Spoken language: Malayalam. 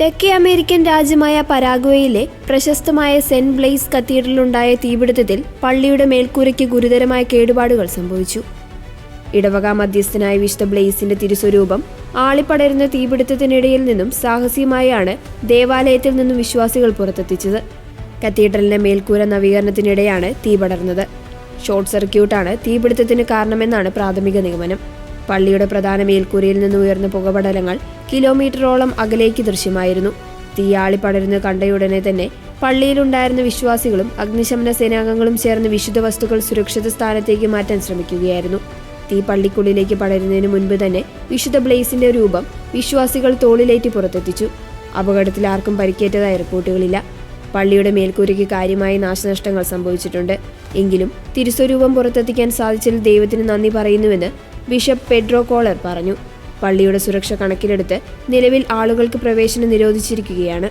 തെക്കേ അമേരിക്കൻ രാജ്യമായ പരാഗ്വയിലെ പ്രശസ്തമായ സെന്റ് ബ്ലെയ്സ് കത്തീഡ്രലുണ്ടായ തീപിടുത്തത്തിൽ പള്ളിയുടെ മേൽക്കൂരയ്ക്ക് ഗുരുതരമായ കേടുപാടുകൾ സംഭവിച്ചു. ഇടവക മധ്യസ്ഥനായ വിശുദ്ധ ബ്ലെയ്സിന്റെ തിരുസ്വരൂപം ആളിപ്പടരുന്ന തീപിടുത്തത്തിനിടയിൽ നിന്നും സാഹസികമായാണ് ദേവാലയത്തിൽ നിന്നും വിശ്വാസികൾ പുറത്തെത്തിച്ചത്. കത്തീഡ്രലിന്റെ മേൽക്കൂര നവീകരണത്തിനിടെയാണ് തീ പടർന്നത് ഷോർട്ട് സർക്യൂട്ടാണ് തീപിടുത്തത്തിന് കാരണമെന്നാണ് പ്രാഥമിക നിഗമനം. പള്ളിയുടെ പ്രധാന മേൽക്കൂരയിൽ നിന്ന് ഉയർന്ന പുകപടലങ്ങൾ കിലോമീറ്ററോളം അകലേക്ക് ദൃശ്യമായിരുന്നു. തീയാളി പടരുന്ന കണ്ടയുടനെ തന്നെ പള്ളിയിലുണ്ടായിരുന്ന വിശ്വാസികളും അഗ്നിശമന സേനാംഗങ്ങളും ചേർന്ന് വിശുദ്ധ വസ്തുക്കൾ സുരക്ഷിത സ്ഥാനത്തേക്ക് മാറ്റാൻ ശ്രമിക്കുകയായിരുന്നു. തീ പള്ളിക്കുള്ളിലേക്ക് പടരുന്നതിന് മുൻപ് തന്നെ വിശുദ്ധ ബ്ലേസിന്റെ രൂപം വിശ്വാസികൾ തോളിലേറ്റി പുറത്തെത്തിച്ചു. അപകടത്തിൽ ആർക്കും പരിക്കേറ്റതായ റിപ്പോർട്ടുകളില്ല. പള്ളിയുടെ മേൽക്കൂരയ്ക്ക് കാര്യമായ നാശനഷ്ടങ്ങൾ സംഭവിച്ചിട്ടുണ്ട്. എങ്കിലും തിരുസ്വരൂപം പുറത്തെത്തിക്കാൻ സാധിച്ചതിൽ ദൈവത്തിന് നന്ദി പറയുന്നുവെന്ന് ബിഷപ്പ് പെഡ്രോ കോളർ പറഞ്ഞു. പള്ളിയുടെ സുരക്ഷ കണക്കിലെടുത്ത് നിലവിൽ ആളുകൾക്ക് പ്രവേശനം നിരോധിച്ചിരിക്കുകയാണ്.